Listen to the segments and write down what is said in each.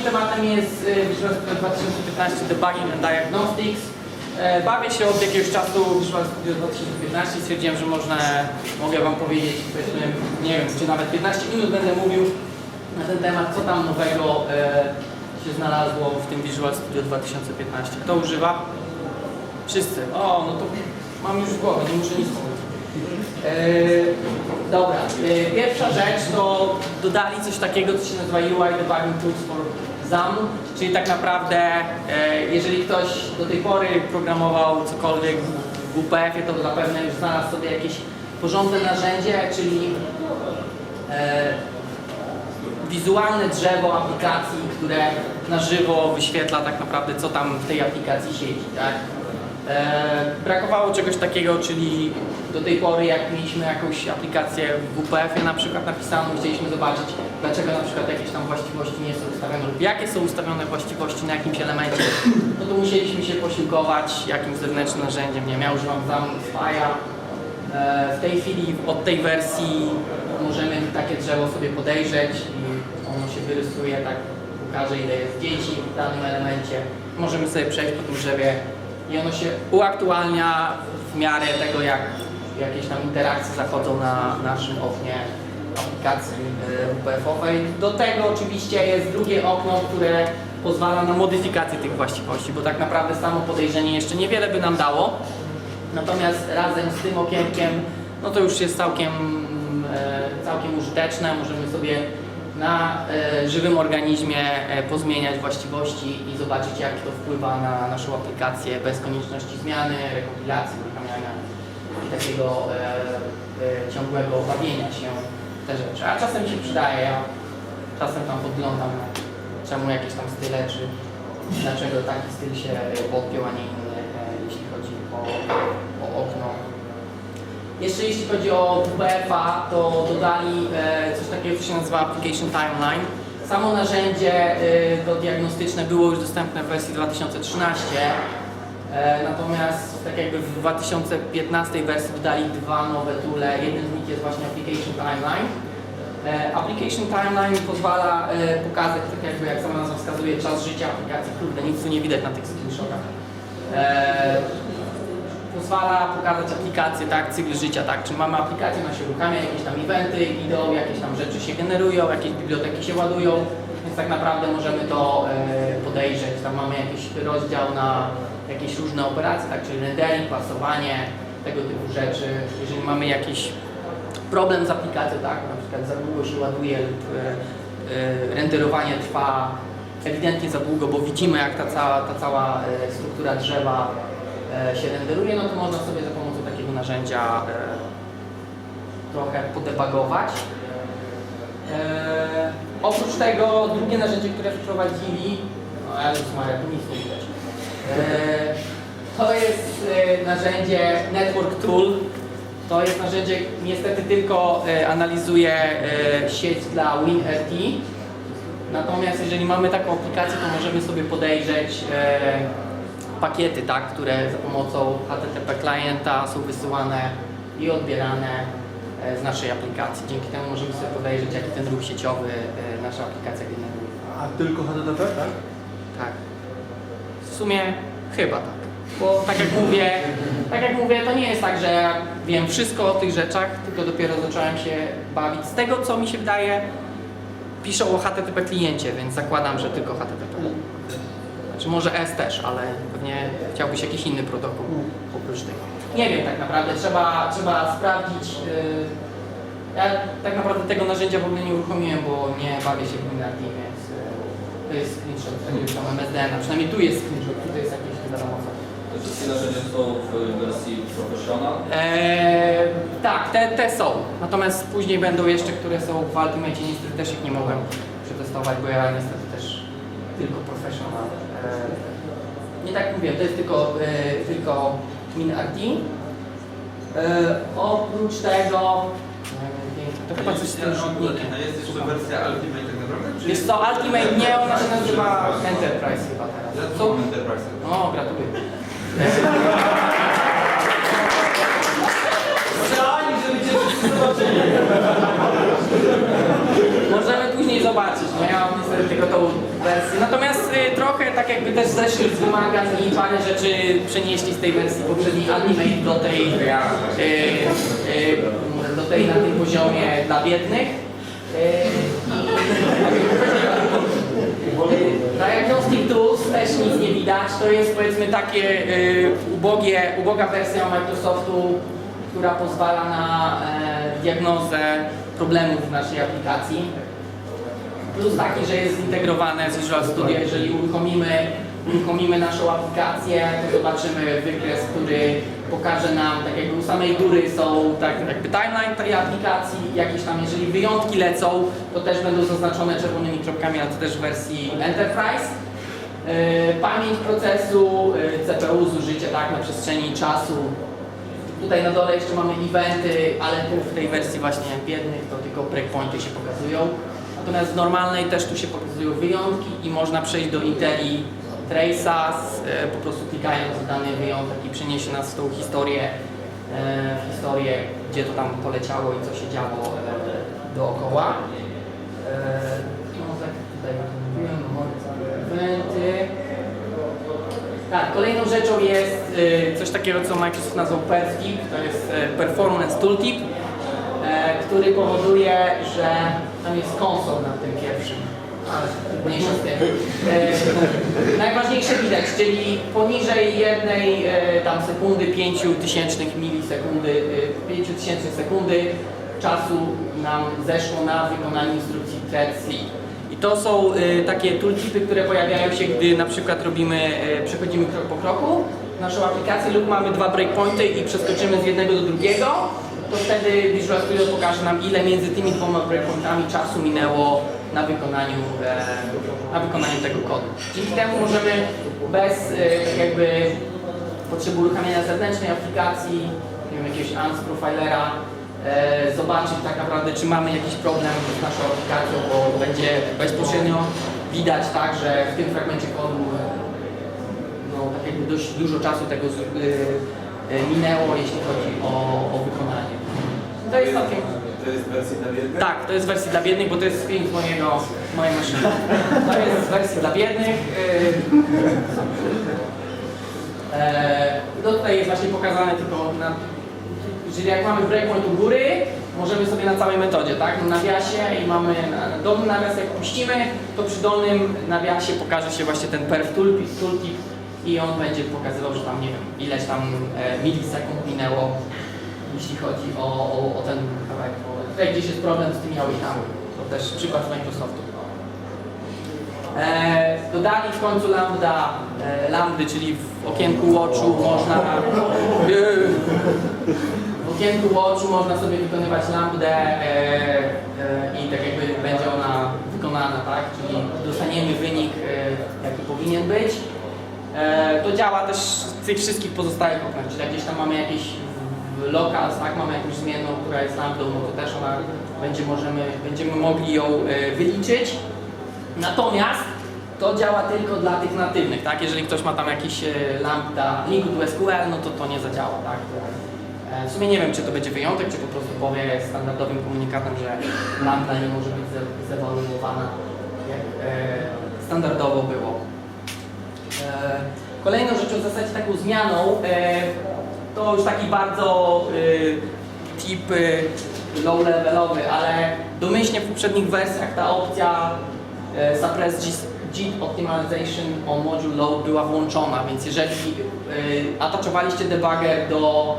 moim tematem jest Visual Studio 2015 Debugging and Diagnostics. E, Bawię się od jakiegoś czasu w Visual Studio 2015 i stwierdziłem, że można, mogę Wam powiedzieć, powiedzmy, nie wiem, czy nawet 15 minut będę mówił na ten temat, co tam nowego e, się znalazło w tym Visual Studio 2015. Kto używa? Wszyscy. O, no to mam już w głowie, nie muszę nic mówić. Eee, dobra, pierwsza rzecz to dodali coś takiego, co się nazywa UI Debugging Tools for ZAM, czyli tak naprawdę eee, jeżeli ktoś do tej pory programował cokolwiek w WPF-ie, to zapewne już znalazł sobie jakieś porządne narzędzie, czyli eee, wizualne drzewo aplikacji, które na żywo wyświetla tak naprawdę co tam w tej aplikacji siedzi, tak? E, brakowało czegoś takiego, czyli do tej pory jak mieliśmy jakąś aplikację w WPF-ie na przykład napisaną, chcieliśmy zobaczyć dlaczego na przykład jakieś tam właściwości nie są ustawione lub jakie są ustawione właściwości na jakimś elemencie, no to musieliśmy się posiłkować jakimś zewnętrznym narzędziem, nie wiem, ja używam ZAM Spy'a, E, W tej chwili od tej wersji możemy takie drzewo sobie podejrzeć i ono się wyrysuje, tak pokaże ile jest dzieci w danym elemencie. Możemy sobie przejść po tym drzewie i ono się uaktualnia w miarę tego jak jakieś tam interakcje zachodzą na naszym oknie aplikacji e, WPF-owej. Do tego oczywiście jest drugie okno, które pozwala na modyfikację tych właściwości, bo tak naprawdę samo podejrzenie jeszcze niewiele by nam dało. Natomiast razem z tym okienkiem, no to już jest całkiem, e, całkiem użyteczne. Możemy sobie na e, żywym organizmie e, pozmieniać właściwości i zobaczyć jak to wpływa na naszą aplikację bez konieczności zmiany, rekompilacji, uruchamiania i takiego e, ciągłego bawienia się w te rzeczy. A czasem się przydaje, ja czasem tam podglądam czemu jakieś tam style, czy dlaczego taki styl się podpiął, a nie inny, jeśli chodzi o, o okno. Jeszcze jeśli chodzi o WPF-a, to dodali e, coś takiego, co się nazywa Application Timeline. Samo narzędzie e, to diagnostyczne było już dostępne w wersji 2013, e, natomiast tak jakby w 2015 wersji dodali dwa nowe toole. Jeden z nich jest właśnie Application Timeline. E, Application Timeline pozwala e, pokazać, tak jakby jak sama nazwa wskazuje, czas życia aplikacji. Kurde, nic tu nie widać na tych screenshotach. Pozwala pokazać aplikację, tak, cykl życia, tak, czy mamy aplikację, ona się uruchamia, jakieś tam eventy idą, jakieś tam rzeczy się generują, jakieś biblioteki się ładują, więc tak naprawdę możemy to e, podejrzeć. Tam mamy jakiś rozdział na jakieś różne operacje, tak, czyli rendering, pasowanie, tego typu rzeczy. Jeżeli mamy jakiś problem z aplikacją, tak, na przykład za długo się ładuje lub e, e, renderowanie trwa ewidentnie za długo, bo widzimy jak ta cała, ta cała struktura drzewa się renderuje, no to można sobie za pomocą takiego narzędzia e, trochę podebagować. E, oprócz tego drugie narzędzie, które wprowadzili, no Maria, tu nic nie widać. E, to jest e, narzędzie Network Tool. To jest narzędzie, niestety tylko e, analizuje e, sieć dla WinRT. Natomiast jeżeli mamy taką aplikację, to możemy sobie podejrzeć e, pakiety, tak, które za pomocą HTTP klienta są wysyłane i odbierane e, z naszej aplikacji. Dzięki temu możemy sobie podejrzeć, jaki ten ruch sieciowy e, nasza aplikacja generuje. A tylko HTTP, tak? Tak. W sumie chyba tak. Bo tak jak mówię, tak jak mówię, to nie jest tak, że ja wiem wszystko o tych rzeczach, tylko dopiero zacząłem się bawić. Z tego co mi się wydaje, piszą o HTTP kliencie, więc zakładam, że tylko HTTP. Znaczy może S też, ale pewnie chciałbyś jakiś inny protokół oprócz tego. Nie wiem tak naprawdę, trzeba, trzeba sprawdzić. Yy, ja tak naprawdę tego narzędzia w ogóle nie uruchomiłem, bo nie bawię się w Minardi, więc yy, to jest screenshot jakiegoś tam MSDN, a przynajmniej tu jest screenshot, tutaj jest jakieś nie wiadomo co. Te wszystkie narzędzia są w wersji professional. Eee, tak, te, te są. Natomiast później będą jeszcze, które są w Ultimate. Niestety też ich nie mogłem przetestować, bo ja niestety też tylko nie tak mówię, to jest tylko, e, tylko WinRT. Eee, oprócz tego, to chyba coś z tym. A jest jeszcze wersja Ultimate tak naprawdę? Jest to Ultimate, nie, ona się nazywa Enterprise chyba teraz. Co? Enterprise. No, gratuluję. Chciałem, żeby cię wszyscy zobaczyli. Zobaczyć, no ja mam niestety tylko tą wersję. Natomiast y, trochę tak jakby też zeszli z wymagań i parę rzeczy przenieśli z tej wersji poprzedniej Ultimate do tej, y, y, do tej na tym poziomie dla biednych. Y, Diagnostic Tools też nic nie widać. To jest powiedzmy takie y, ubogie, uboga wersja Microsoftu, która pozwala na e, diagnozę problemów w naszej aplikacji. Plus taki, że jest zintegrowane z Visual Studio. Jeżeli uruchomimy, uruchomimy naszą aplikację, to zobaczymy wykres, który pokaże nam, tak jakby u samej góry są tak jakby timeline tej aplikacji, jakieś tam, jeżeli wyjątki lecą, to też będą zaznaczone czerwonymi kropkami, ale to też w wersji Enterprise. Yy, Pamięć procesu, yy, CPU, zużycie tak na przestrzeni czasu. Tutaj na dole jeszcze mamy eventy, ale tu w tej wersji właśnie biednych to tylko breakpointy się pokazują. Natomiast w normalnej też tu się pokazują wyjątki i można przejść do Inteli Trace'a, e, po prostu klikając w dany wyjątek i przeniesie nas w tą historię, e, historię, gdzie to tam poleciało i co się działo e, dookoła. No, tak kolejną rzeczą jest coś takiego, co Microsoft nazwał PerfTip, to jest Performance Tooltip, który powoduje, że tam jest konsol na tym pierwszym, ale mniejsza z tym. E, najważniejsze widać, czyli poniżej jednej e, tam sekundy, 5 tysięcznych milisekundy, e, 5 tysięcznych sekundy czasu nam zeszło na wykonanie instrukcji sleep. I to są y, takie tooltipy, które pojawiają się, gdy na przykład robimy, y, przechodzimy krok po kroku naszą aplikację lub mamy dwa breakpointy i przeskoczymy z jednego do drugiego, to wtedy Visual Studio pokaże nam ile między tymi dwoma breakpointami czasu minęło na wykonaniu, e, na wykonaniu tego kodu. Dzięki temu możemy bez tak jakby potrzeby uruchamiania zewnętrznej aplikacji, nie wiem, jakiegoś ANS profilera, e, zobaczyć tak naprawdę, czy mamy jakiś problem z naszą aplikacją, bo będzie bezpośrednio widać tak, że w tym fragmencie kodu e, no, tak jakby dość dużo czasu tego e, e, minęło, jeśli chodzi o, o wykonanie. To jest całkiem... To jest wersja dla biednych? Tak, to jest wersja dla biednych, bo to jest z mojego, mojej maszyny. To jest wersja dla biednych. E, no tutaj jest właśnie pokazane tylko na... Czyli jak mamy breakpoint u góry, możemy sobie na całej metodzie, tak? Na nawiasie i mamy na dolny nawias, jak puścimy, to przy dolnym nawiasie pokaże się właśnie ten perf tooltip i on będzie pokazywał, że tam nie wiem, ileś tam e, milisekund minęło, jeśli chodzi o, o, o ten kawałek. Tutaj gdzieś jest problem z tymi auditami. To też przykład z Microsoftu. E, dodali w końcu lambda, e, lambdy, czyli w okienku watchu można e, w okienku watchu można sobie wykonywać lambdę e, e, i tak jakby będzie ona wykonana, tak? Czyli dostaniemy wynik, e, jaki powinien być. E, to działa też w tych wszystkich pozostałych oknach, czyli gdzieś tam mamy jakiś w locals, tak, mamy jakąś zmienną, która jest lambdą, no to też ona będzie możemy, będziemy mogli ją e, wyliczyć. Natomiast to działa tylko dla tych natywnych, tak? Jeżeli ktoś ma tam jakiś e, lambda linku do SQL, no to to nie zadziała, tak? E, W sumie nie wiem, czy to będzie wyjątek, czy po prostu powie standardowym komunikatem, że lambda nie może być ze- zewaluowana jak standardowo było. Kolejną rzeczą, w zasadzie taką zmianą, to już taki bardzo e, tip e, low levelowy, ale domyślnie w poprzednich wersjach ta opcja e, Suppress JIT Optimization on Module Load była włączona, więc jeżeli e, ataczowaliście debugger do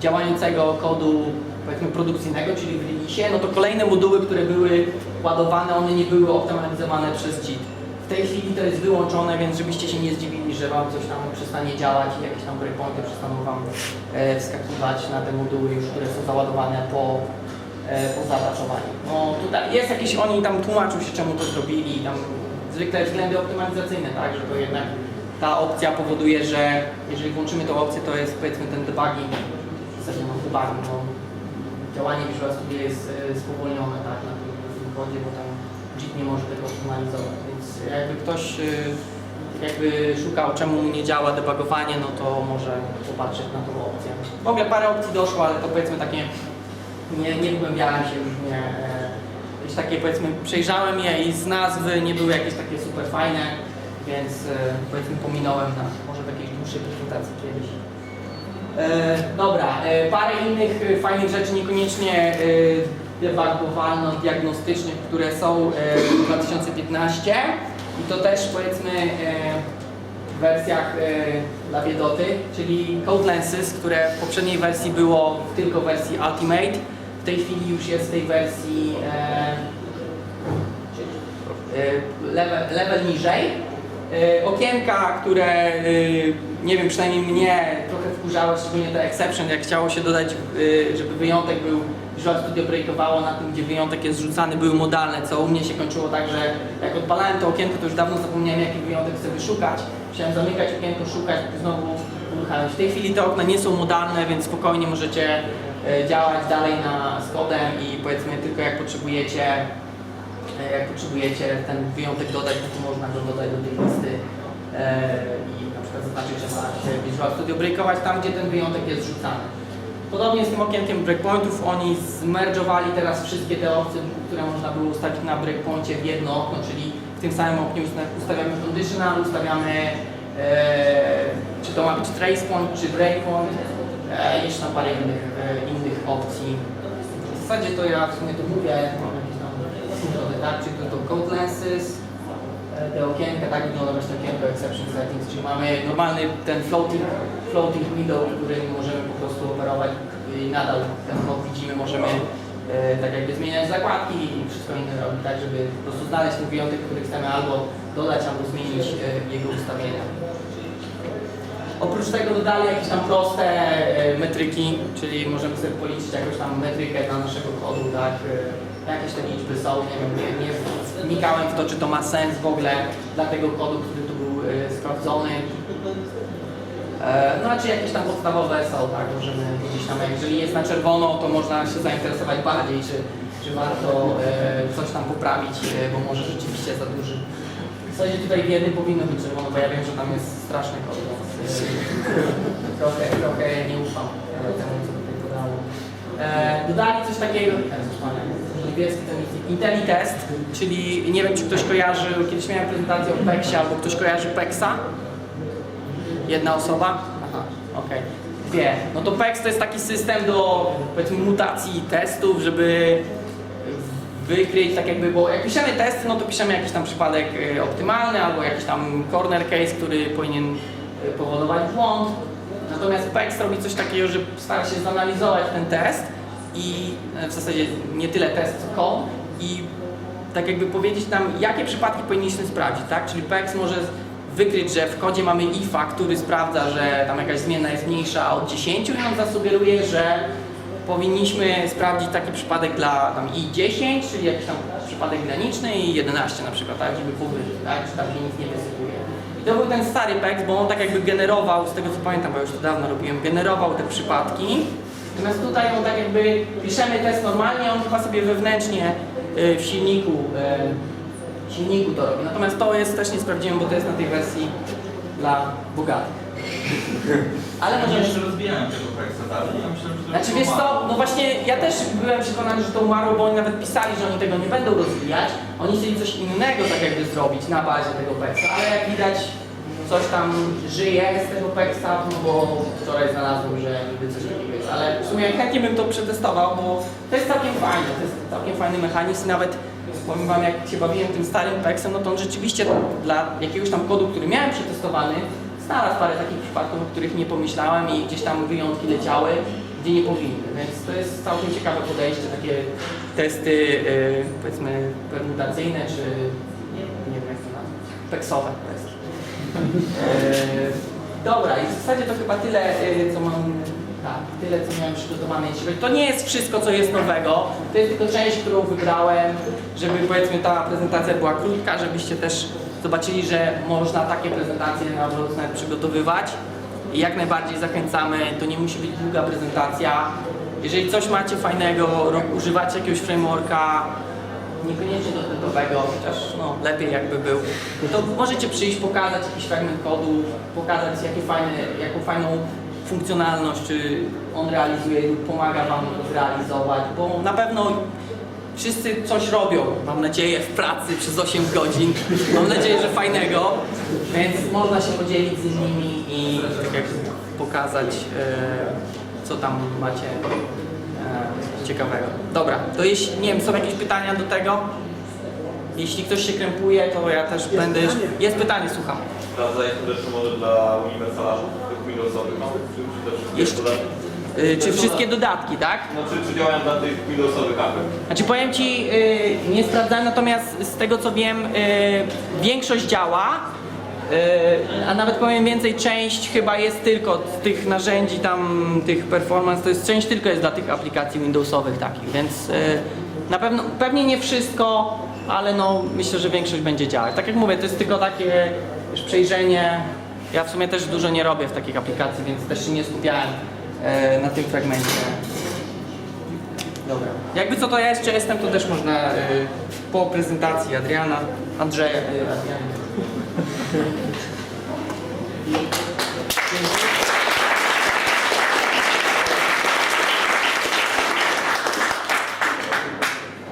działającego kodu powiedzmy produkcyjnego, czyli w releasie, no to kolejne moduły, które były ładowane, one nie były optymalizowane przez JIT. W tej chwili to jest wyłączone, więc żebyście się nie zdziwili, że Wam coś tam przestanie działać i jakieś tam breakpointy przestaną Wam e, wskakiwać na te moduły już, które są załadowane po, e, po zaataczowaniu. No tutaj jest jakieś, oni tam tłumaczą się czemu to zrobili, tam zwykle względy optymalizacyjne, tak, że to jednak ta opcja powoduje, że jeżeli włączymy tą opcję, to jest powiedzmy ten debugging, w zasadzie no debugging, no, działanie Visual Studio jest e, spowolnione tak, na tym, kodzie, bo tam JIT nie może tego optymalizować, więc jakby ktoś jakby szukał czemu nie działa debugowanie, no to może popatrzeć na tą opcję. W ogóle parę opcji doszło, ale to powiedzmy takie nie, nie wgłębiałem się już, nie, e, takie powiedzmy, przejrzałem je i z nazwy nie były jakieś takie super fajne, więc e, powiedzmy pominąłem na może w jakiejś dłuższej prezentacji kiedyś. E, dobra, e, parę innych e, fajnych rzeczy, niekoniecznie e, debugowalno-diagnostycznych, które są e, w 2015 i to też powiedzmy e, w wersjach e, dla biedoty, czyli Code Lenses, które w poprzedniej wersji było tylko w wersji Ultimate, w tej chwili już jest w tej wersji e, level, level niżej. E, Okienka, które e, nie wiem, przynajmniej mnie trochę wkurzały, szczególnie te exception, jak chciało się dodać, e, żeby wyjątek był, Visual Studio breakowało na tym, gdzie wyjątek jest zrzucany, były modalne, co u mnie się kończyło tak, że jak odpalałem to okienko, to już dawno zapomniałem, jaki wyjątek chcę wyszukać. Musiałem zamykać okienko, szukać, znowu uruchamiać. W tej chwili te okna nie są modalne, więc spokojnie możecie e, działać dalej na, z kodem i powiedzmy tylko jak potrzebujecie jak potrzebujecie ten wyjątek dodać, to można go dodać do tej listy e, i na przykład zaznaczyć, że macie Visual Studio breakować tam, gdzie ten wyjątek jest rzucany. Podobnie z tym okienkiem breakpointów, oni zmerdżowali teraz wszystkie te opcje, które można było ustawić na breakpoincie w jedno okno, czyli w tym samym oknie usta- ustawiamy conditional, ustawiamy e, czy to ma być trace point, czy breakpoint, e, jeszcze tam parę innych, e, innych opcji. W zasadzie to ja w sumie to mówię, tak? Czyli to, code lenses, e, te okienka, tak wygląda właśnie okienko exception settings, czyli mamy normalny ten floating, floating którym możemy po prostu operować i nadal ten kod widzimy, możemy e, tak jakby zmieniać zakładki i wszystko inne robić, tak żeby po prostu znaleźć ten wyjątek, który chcemy albo dodać, albo zmienić e, jego ustawienia. Oprócz tego dodali jakieś tam proste e, metryki, czyli możemy sobie policzyć jakąś tam metrykę dla naszego kodu, tak? e, Jakieś te liczby są, nie wiem, nie, nie wnikałem w to, czy to ma sens w ogóle dla tego kodu, który tu był e, sprawdzony. E, No a czy jakieś tam podstawowe są, tak? Możemy gdzieś tam, jeżeli jest na czerwono, to można się zainteresować bardziej, czy, czy warto e, coś tam poprawić, bo może rzeczywiście za duży. W zasadzie tutaj w jednym powinno być czerwono, bo ja wiem, że tam jest straszny kod, więc trochę, trochę nie ufam temu, co tutaj podało. E, dodali coś takiego, Maria, niebieski nic, IntelliTest, czyli nie wiem, czy ktoś kojarzy, kiedyś miałem prezentację o PEXie, albo ktoś kojarzy PEXa. Jedna osoba? Aha, okej. Dwie. No to PEX to jest taki system do powiedzmy mutacji testów, żeby wykryć tak jakby, bo jak piszemy testy, no to piszemy jakiś tam przypadek y, optymalny albo jakiś tam corner case, który powinien y, powodować błąd. Natomiast PEX robi coś takiego, że stara się zanalizować ten test i e, w zasadzie nie tyle test, co i tak jakby powiedzieć nam, jakie przypadki powinniśmy sprawdzić, tak? Czyli PEX może wykryć, że w kodzie mamy ifa, który sprawdza, że tam jakaś zmiana jest mniejsza od 10 i nam zasugeruje, że powinniśmy sprawdzić taki przypadek dla tam i 10, czyli jakiś tam przypadek graniczny i 11 na przykład, tak? Żeby powyżej, tak? Czy tam się nic nie wysypuje. I to był ten stary PEX, bo on tak jakby generował, z tego co pamiętam, bo już to dawno robiłem, generował te przypadki. Natomiast tutaj on tak jakby piszemy test normalnie, on chyba sobie wewnętrznie y, w silniku, y, w silniku to robi. Natomiast to jest, też nie sprawdziłem, bo to jest na tej wersji dla bogatych. Ale Ja możemy... jeszcze rozbijałem tego projektu dalej, ja myślałem, że to Znaczy wiesz co, no właśnie ja też byłem przekonany, że to umarło, bo oni nawet pisali, że oni tego nie będą rozwijać. Oni chcieli coś innego tak jakby zrobić na bazie tego PEX-a, ale jak widać coś tam żyje z tego PEX-a, no bo wczoraj znalazłem, że niby coś. Ale w sumie chętnie bym to przetestował, bo to jest całkiem fajne, to jest całkiem fajny mechanizm nawet powiem wam, jak się bawiłem tym starym PEX-em, no to on rzeczywiście dla jakiegoś tam kodu, który miałem przetestowany, znalazł parę takich przypadków, o których nie pomyślałem i gdzieś tam wyjątki leciały, gdzie nie powinny, więc to jest całkiem ciekawe podejście, takie testy yy, powiedzmy permutacyjne, czy nie, wiem jak to nazwać, peksowe testy. Yy, dobra, i w zasadzie to chyba tyle, yy, co mam, tak, tyle co miałem przygotowane. To nie jest wszystko, co jest nowego, to jest tylko część, którą wybrałem, żeby powiedzmy ta prezentacja była krótka, żebyście też zobaczyli, że można takie prezentacje na Wrocław przygotowywać. I jak najbardziej zachęcamy, to nie musi być długa prezentacja. Jeżeli coś macie fajnego, używacie jakiegoś frameworka, niekoniecznie dotnetowego, chociaż no, lepiej jakby był, to możecie przyjść, pokazać jakiś fragment kodu, pokazać jakie fajne, jaką fajną funkcjonalność czy on realizuje lub pomaga Wam to zrealizować, bo na pewno Wszyscy coś robią, mam nadzieję, w pracy przez 8 godzin. Mam nadzieję, że fajnego, więc można się podzielić z innymi i tak jak pokazać, e, co tam macie e, ciekawego. Dobra, to jeśli, nie wiem, są jakieś pytania do tego? Jeśli ktoś się krępuje, to ja też będę... Jest pytanie, słucham. Sprawdza jest to rzeczy może dla uniwersalarzy, czy, czy Jeszcze- dodatki? Y, czy wszystkie dodatki, tak? No, czy, czy działają dla tych Windowsowych apek? Znaczy powiem Ci, y, nie sprawdzałem, natomiast z tego co wiem, y, większość działa, y, a nawet powiem więcej, część chyba jest tylko z tych narzędzi tam, tych performance, to jest część tylko jest dla tych aplikacji Windowsowych takich, więc y, na pewno, pewnie nie wszystko, ale no myślę, że większość będzie działać. Tak jak mówię, to jest tylko takie już przejrzenie, ja w sumie też dużo nie robię w takich aplikacji, więc też się nie skupiałem y, na tym fragmencie. Dobra. Jakby co to ja jeszcze jestem, to też można y, po prezentacji Adriana, Andrzeja, Adriana.